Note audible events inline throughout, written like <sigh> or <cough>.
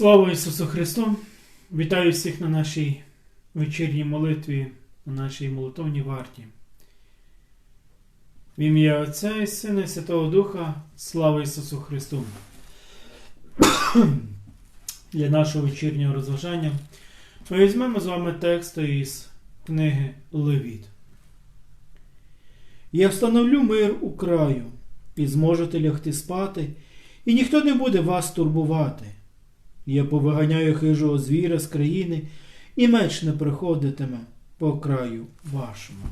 Слава Ісусу Христу! Вітаю всіх на нашій вечірній молитві, на нашій молитовній варті. В ім'я Отця і Сина і Святого Духа, слава Ісусу Христу! <clears throat> Для нашого вечірнього розважання ми візьмемо з вами текст із книги Левіт. Я встановлю мир у краю, і зможете лягти спати, і ніхто не буде вас турбувати. Я повиганяю хижого звіра з країни, і меч не приходитиме по краю вашому.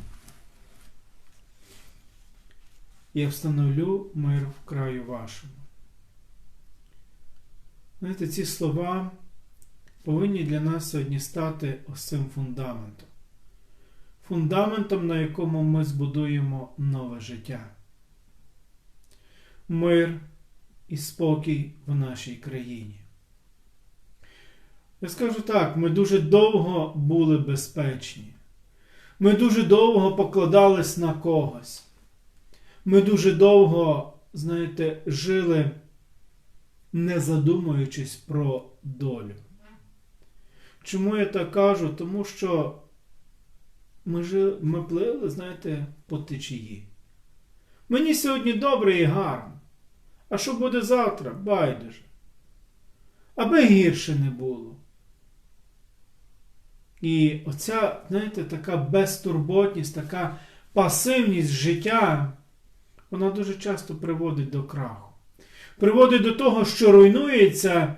Я встановлю мир в краю вашому. Знаєте, ці слова повинні для нас сьогодні стати ось цим фундаментом. Фундаментом, на якому ми збудуємо нове життя. Мир і спокій в нашій країні. Я скажу так, ми дуже довго були безпечні. Ми дуже довго покладались на когось. Ми дуже довго, знаєте, жили, не задумуючись про долю. Чому я так кажу? Тому що ми, жили, ми плили, знаєте, по течії. Мені сьогодні добре і гарно. А що буде завтра? Байдуже. Аби гірше не було. І оця, знаєте, така безтурботність, така пасивність життя, вона дуже часто приводить до краху. Приводить до того, що руйнується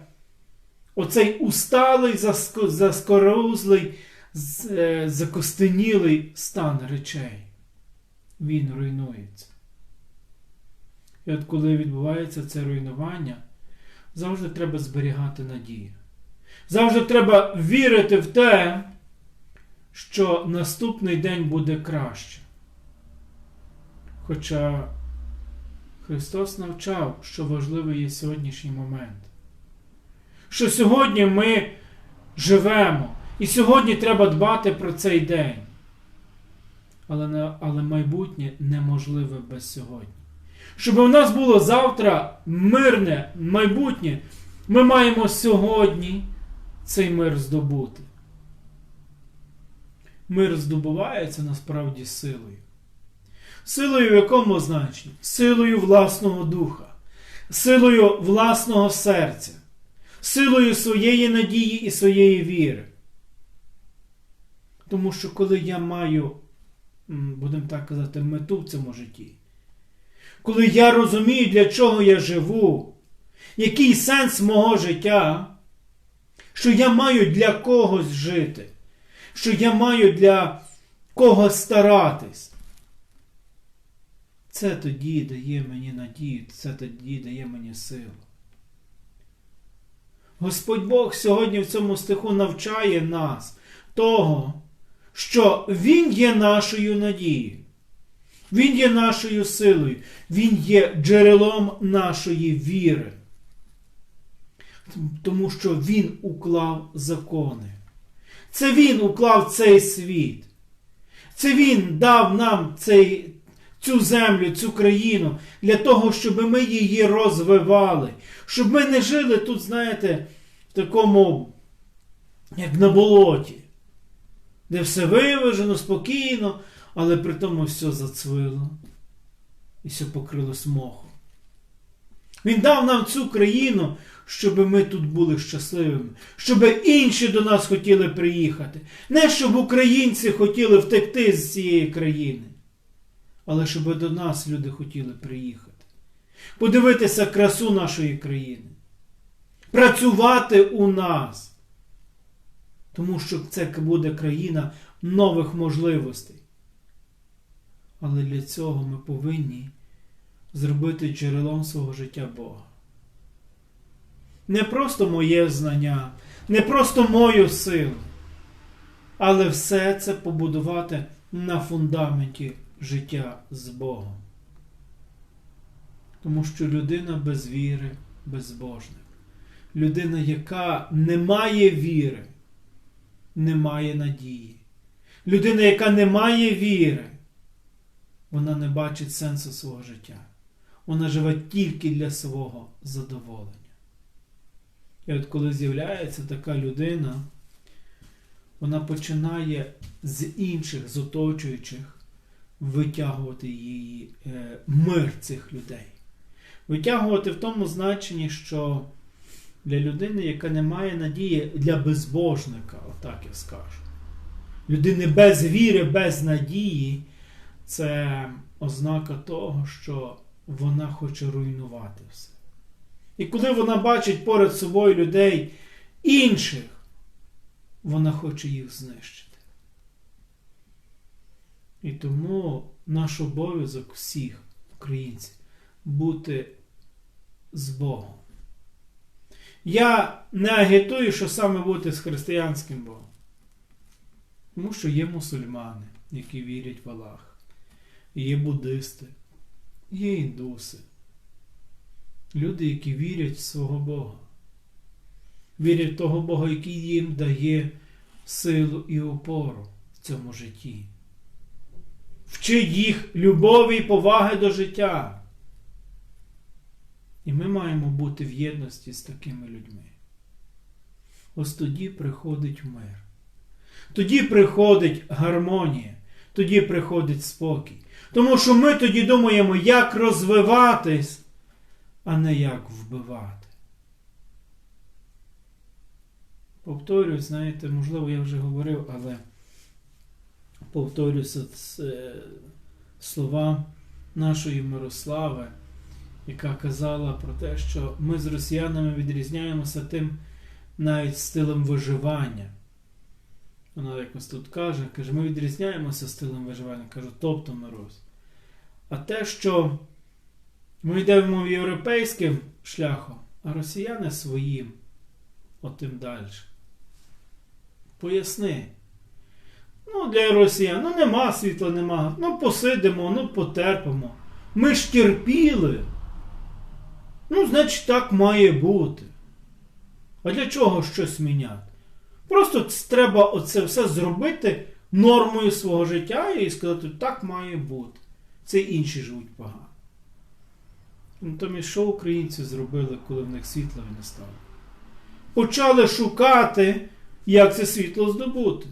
оцей усталий, заскорузлий, закостенілий стан речей. Він руйнується. І от коли відбувається це руйнування, завжди треба зберігати надію. Завжди треба вірити в те, що наступний день буде краще. Хоча Христос навчав, що важливий є сьогоднішній момент. Що сьогодні ми живемо, і сьогодні треба дбати про цей день. Але, але майбутнє неможливе без сьогодні. Щоб у нас було завтра мирне майбутнє, ми маємо сьогодні цей мир здобути. Мир здобувається насправді силою. Силою в якому значенні? Силою власного духа, силою власного серця, силою своєї надії і своєї віри. Тому що коли я маю, будемо так казати, мету в цьому житті, коли я розумію, для чого я живу, який сенс мого життя, що я маю для когось жити, що я маю для когось старатись. Це тоді дає мені надію, це тоді дає мені силу. Господь Бог сьогодні в цьому стиху навчає нас того, що Він є нашою надією. Він є нашою силою, Він є джерелом нашої віри тому що Він уклав закони. Це Він уклав цей світ. Це Він дав нам цей, цю землю, цю країну для того, щоб ми її розвивали, щоб ми не жили тут, знаєте, в такому, як на болоті, де все виважено, спокійно, але при тому все зацвило і все покрилось мохом. Він дав нам цю країну, щоб ми тут були щасливими, щоб інші до нас хотіли приїхати. Не щоб українці хотіли втекти з цієї країни, але щоб до нас люди хотіли приїхати, подивитися красу нашої країни, працювати у нас. Тому що це буде країна нових можливостей. Але для цього ми повинні зробити джерелом свого життя Бога не просто моє знання, не просто мою силу, але все це побудувати на фундаменті життя з Богом. Тому що людина без віри безбожник. Людина, яка не має віри, не має надії. Людина, яка не має віри, вона не бачить сенсу свого життя. Вона живе тільки для свого задоволення. І от коли з'являється така людина, вона починає з інших, з оточуючих витягувати її е, мир цих людей. Витягувати в тому значенні, що для людини, яка не має надії, для безбожника, отак я скажу. Людини без віри, без надії, це ознака того, що вона хоче руйнувати все. І коли вона бачить поряд собою людей інших, вона хоче їх знищити. І тому наш обов'язок всіх українців бути з Богом. Я не агітую, що саме бути з християнським Богом. Тому що є мусульмани, які вірять в Аллах, є буддисти, є індуси, люди, які вірять в свого Бога, вірять в того Бога, який їм дає силу і опору в цьому житті. Вчить їх любові і поваги до життя. І ми маємо бути в єдності з такими людьми. Ось тоді приходить мир. Тоді приходить гармонія, тоді приходить спокій. Тому що ми тоді думаємо, як розвиватись, а не як вбивати. Повторюсь, знаєте, можливо, я вже говорив, але повторюся слова нашої Мирослави, яка казала про те, що ми з росіянами відрізняємося тим навіть стилем виживання. Вона якось тут каже, каже, ми відрізняємося стилем виживання. Кажу, тобто Мирусь. А те, що ми йдемо європейським шляхом, а росіяни своїм, отим далі. Поясни. Ну, для росіян, ну нема світла, нема. Ну, посидимо, ну потерпимо. Ми ж терпіли. Ну, значить, так має бути. А для чого щось міняти? Просто треба оце все зробити нормою свого життя і сказати, так має бути. Це інші живуть погано. Натомість, що українці зробили, коли в них світла не стало? Почали шукати, як це світло здобути.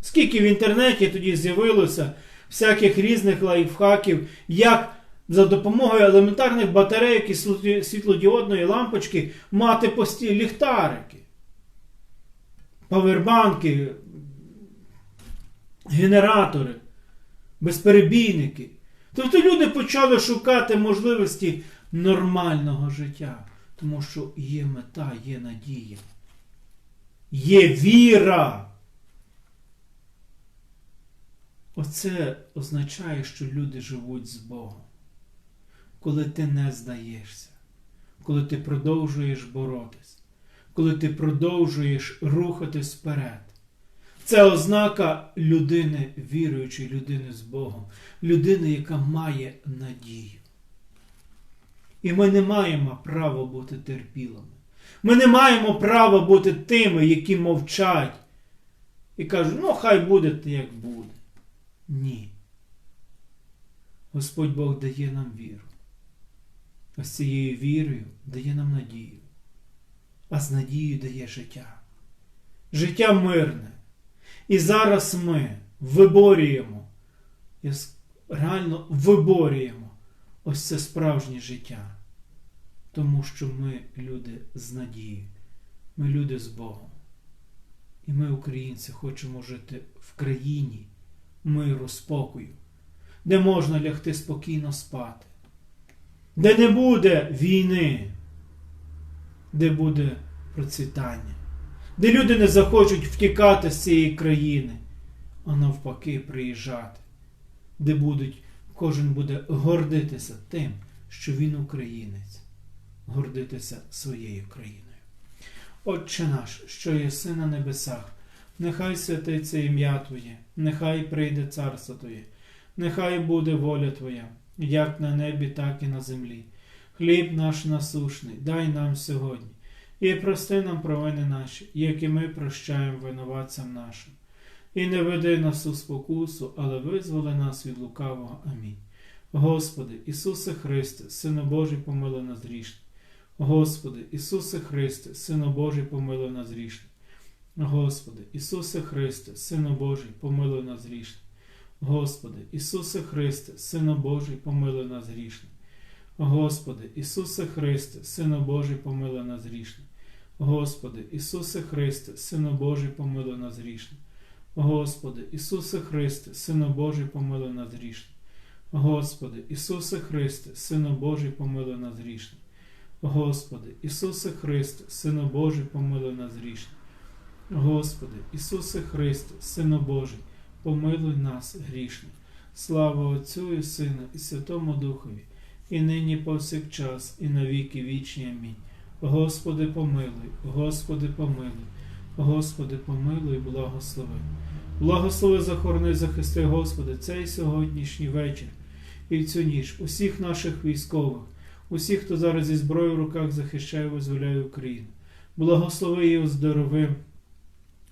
Скільки в інтернеті тоді з'явилося всяких різних лайфхаків, як за допомогою елементарних батарейок і світлодіодної лампочки мати постійні ліхтарики, павербанки, генератори, безперебійники. Тобто люди почали шукати можливості нормального життя, тому що є мета, є надія, є віра. Оце означає, що люди живуть з Богом. Коли ти не здаєшся, коли ти продовжуєш боротись, коли ти продовжуєш рухатись вперед. Це ознака людини, віруючої людини з Богом, людини, яка має надію. І ми не маємо права бути терпілими. Ми не маємо права бути тими, які мовчать і кажуть, ну, хай буде як буде. Ні. Господь Бог дає нам віру. А з цією вірою дає нам надію. А з надією дає життя. Життя мирне. І зараз ми виборюємо, реально виборюємо ось це справжнє життя. Тому що ми люди з надією, ми люди з Богом. І ми, українці, хочемо жити в країні миру, спокою, де можна лягти спокійно спати, де не буде війни, де буде процвітання, де люди не захочуть втікати з цієї країни, а навпаки, приїжджати, де будуть, кожен буде гордитися тим, що він українець, гордитися своєю країною. Отче наш, що є син на небесах. Нехай святиться ім'я Твоє, нехай прийде царство Твоє, нехай буде воля Твоя, як на небі, так і на землі. Хліб наш насушний, дай нам сьогодні, і прости нам провини наші, як і ми прощаємо винуватцям нашим. І не веди нас у спокусу, але визволи нас від лукавого. Амінь. Господи, Ісусе Христе, Сину Божий, помили нас грішні. Господи, Ісусе Христе, Сину Божий, помилуй нас грішних. Господи, Ісусе Христе, Сину Божий, помилуй нас грішних. Господи, Ісусе Христе, Сину Божий, помилуй нас грішних. Господи, Ісусе Христе, Сину Божий, помилуй нас грішних. Господи, Ісусе Христе, Сину Божий, помилуй нас грішних. Господи, Ісусе Христе, Сину Божий, помилуй нас грішних. Господи, Ісусе Христе, Сину Божий, помилуй нас грішних. Господи, Ісусе Христе, Сину Божий, помилуй нас грішних. Господи, Ісусе Христе, Сину Божий, помилуй нас грішних. Слава Отцю і Сину, і Святому Духові, і нині повсякчас, і на віки вічні. Амінь. Господи, помилуй, Господи, помилуй, Господи, помилуй, благослови. Благослови, захорони, захисти, Господи, цей сьогоднішній вечір і в цю ніч усіх наших військових, усіх, хто зараз зі зброєю в руках захищає, визволяє Україну. Благослови і оздорови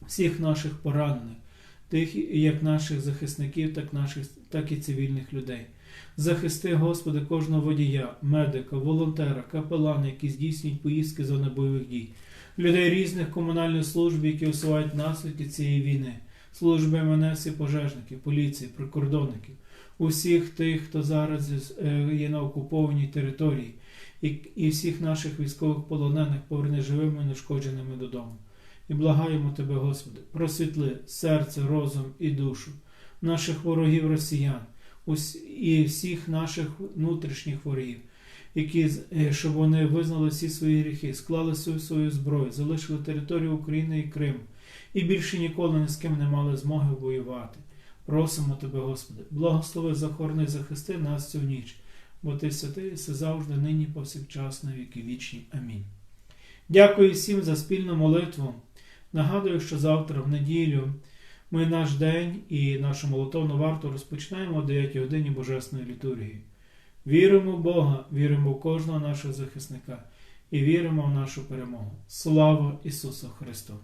всіх наших поранених, тих як наших захисників, так, наших, так і цивільних людей. Захисти, Господи, кожного водія, медика, волонтера, капелана, які здійснюють поїздки зони бойових дій, людей різних комунальних служб, які усувають наслідки цієї війни, служби МНС і пожежників, поліції, прикордонників, усіх тих, хто зараз е, є на окупованій території, і, всіх наших військових полонених поверни живими і нешкодженими додому. І благаємо Тебе, Господи, просвітли серце, розум і душу наших ворогів росіян і всіх наших внутрішніх ворогів, які, е, щоб вони визнали всі свої гріхи, склали свою, свою зброю, залишили територію України і Криму, і більше ніколи ні з ким не мали змоги воювати. Просимо Тебе, Господи, благослови, захорони, захисти нас цю ніч, бо Ти святий, завжди, нині, повсякчас, на віки вічні. Амінь. Дякую всім за спільну молитву. Нагадую, що завтра, в неділю, ми наш день і нашу молотовну варту розпочинаємо о 9 годині Божесної літургії. Віримо в Бога, віримо в кожного нашого захисника і віримо в нашу перемогу. Слава Ісусу Христу!